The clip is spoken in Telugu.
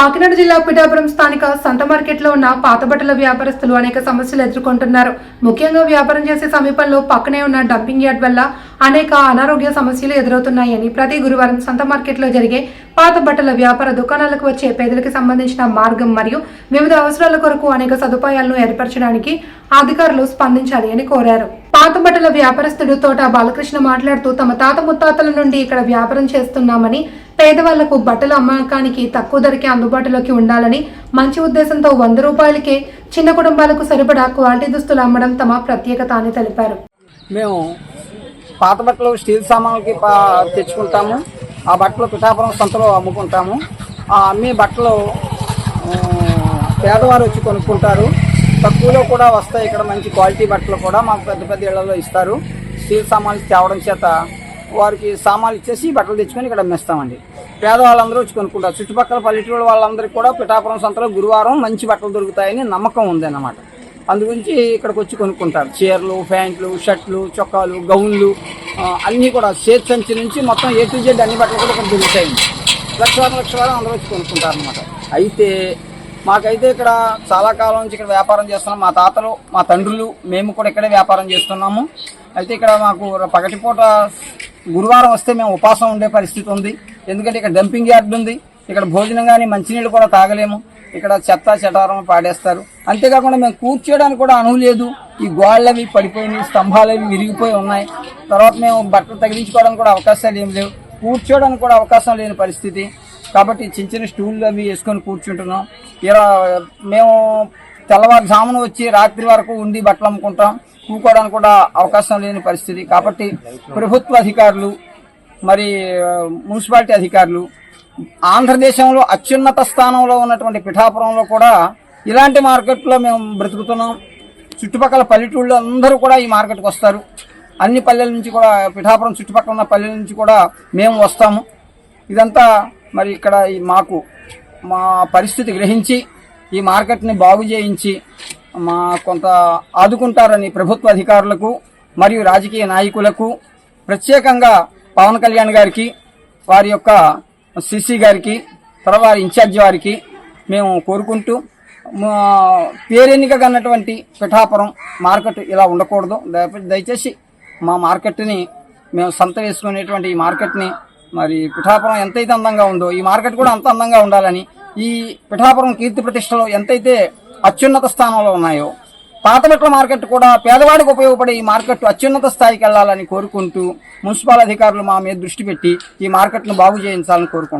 కాకినాడ జిల్లా పిఠాపురం స్థానిక సంత మార్కెట్లో ఉన్న పాత బట్టల వ్యాపారస్తులు అనేక సమస్యలు ఎదుర్కొంటున్నారు. ముఖ్యంగా వ్యాపారం చేసే సమీపంలో పక్కనే ఉన్న డంపింగ్ యార్డ్ వల్ల అనేక అనారోగ్య సమస్యలు ఎదురవుతున్నాయని ప్రతి గురువారం సొంత మార్కెట్లో జరిగే పాత బట్టల వ్యాపార దుకాణాలకు వచ్చే పేదలకు సంబంధించిన మార్గం మరియు వివిధ అవసరాల కొరకు అనేక సదుపాయాలను ఏర్పరచడానికి అధికారులు స్పందించాలి అని కోరారు. పాత బట్టల వ్యాపారస్తుడు తోట బాలకృష్ణ మాట్లాడుతూ తమ తాత ముత్తాతల నుండి ఇక్కడ వ్యాపారం చేస్తున్నామని పేదవాళ్ళకు బట్టల అమ్మకానికి తక్కువ ధరకే అందుబాటులోకి ఉండాలని మంచి ఉద్దేశంతో వంద రూపాయలకే చిన్న కుటుంబాలకు సరిపడా క్వాలిటీ దుస్తులు అమ్మడం తమ ప్రత్యేకత అని తెలిపారు. మేము పాత బట్టలు స్టీల్ సామాన్లకి పా- తెచ్చుకుంటాము. ఆ బట్టలు పిఠాపురం సంతలో అమ్ముకుంటాము. ఆ అమ్మే బట్టలు పేదవారు వచ్చి కొనుక్కుంటారు. తక్కువలో కూడా వస్తాయి. ఇక్కడ మంచి క్వాలిటీ బట్టలు కూడా మాకు పెద్ద పెద్ద ఇళ్ళలో ఇస్తారు. స్టీల్ సామాన్లు తేవడం చేత వారికి సామాన్లు ఇచ్చేసి బట్టలు తెచ్చుకొని ఇక్కడ అమ్మేస్తామండి. పేదవాళ్ళందరూ వచ్చి కొనుక్కుంటారు. చుట్టుపక్కల పల్లెటూరు వాళ్ళందరికీ కూడా పిఠాపురం సంతలో గురువారం మంచి బట్టలు దొరుకుతాయని నమ్మకం ఉందన్నమాట. అందుగురించి ఇక్కడికి వచ్చి కొనుక్కుంటారు. చీరలు ప్యాంట్లు షర్ట్లు చొక్కాలు గౌన్లు అన్నీ కూడా చేతి సంచి నుంచి మొత్తం ఏ టు జెడ్ అన్ని బట్టలు కూడా ఇక్కడ దొరుకుతాయి. లక్షవారం లక్షవారం అందరూ వచ్చి కొనుక్కుంటారు అనమాట అయితే మాకైతే ఇక్కడ చాలా కాలం నుంచి ఇక్కడ వ్యాపారం చేస్తున్నాం. మా తాతలు మా తండ్రులు మేము కూడా ఇక్కడే వ్యాపారం చేస్తున్నాము. అయితే ఇక్కడ మాకు పగటిపూట గురువారం వస్తే మేము ఉపాసం ఉండే పరిస్థితి ఉంది. ఎందుకంటే ఇక్కడ డంపింగ్ యార్డ్ ఉంది. ఇక్కడ భోజనం కానీ మంచినీళ్ళు కూడా తాగలేము. ఇక్కడ చెత్త చెటారం పాడేస్తారు. అంతేకాకుండా మేము కూర్చోడానికి కూడా అనువు లేదు. ఈ గోళ్ళవి పడిపోయినాయి స్తంభాలవి విరిగిపోయి ఉన్నాయి. తర్వాత మేము బట్టలు తగిలించుకోవడానికి కూడా అవకాశాలు ఏం లేవు. కూర్చోడానికి కూడా అవకాశం లేని పరిస్థితి. కాబట్టి చిన్న చిన్న స్టూళ్ళు అవి వేసుకొని కూర్చుంటున్నాం. ఇలా మేము తెల్లవారుజామున వచ్చి రాత్రి వరకు ఉండి బట్టలు అమ్ముకుంటాం. కూకోవడానికి కూడా అవకాశం లేని పరిస్థితి. కాబట్టి ప్రభుత్వ అధికారులు మరి మున్సిపాలిటీ అధికారులు ఆంధ్రదేశంలో అత్యున్నత స్థానంలో ఉన్నటువంటి పిఠాపురంలో కూడా ఇలాంటి మార్కెట్లో మేము బ్రతుకుతున్నాం. చుట్టుపక్కల పల్లెటూళ్ళు అందరూ కూడా ఈ మార్కెట్కి వస్తారు. అన్ని పల్లెల నుంచి కూడా పిఠాపురం చుట్టుపక్కల ఉన్న పల్లెల నుంచి కూడా మేము వస్తాము. ఇదంతా మరి ఇక్కడ మాకు మా పరిస్థితి గ్రహించి ఈ మార్కెట్ని బాగు చేయించి మా కొంత ఆదుకుంటారని ప్రభుత్వ అధికారులకు మరియు రాజకీయ నాయకులకు ప్రత్యేకంగా పవన్ కళ్యాణ్ గారికి వారి యొక్క సిసి గారికి తర్వాత ఇన్ఛార్జ్ వారికి మేము కోరుకుంటూ మా పేరెన్నిక కన్నటువంటి పిఠాపురం మార్కెట్ ఇలా ఉండకూడదు. దయచేసి మా మార్కెట్ని మేము సంత వేసుకునేటువంటి ఈ మార్కెట్ని మరి పిఠాపురం ఎంతైతే అందంగా ఉందో ఈ మార్కెట్ కూడా అంత అందంగా ఉండాలని ఈ పిఠాపురం కీర్తి ప్రతిష్టలో ఎంతైతే అత్యున్నత స్థానంలో ఉన్నాయో పాత మార్కెట్ కూడా పేదవాడికి ఉపయోగపడే ఈ మార్కెట్ అత్యున్నత స్థాయికి వెళ్ళాలని కోరుకుంటూ మున్సిపల్ అధికారులు మా మీద దృష్టి పెట్టి ఈ మార్కెట్ను బాగు చేయించాలని కోరుకుంటున్నాం.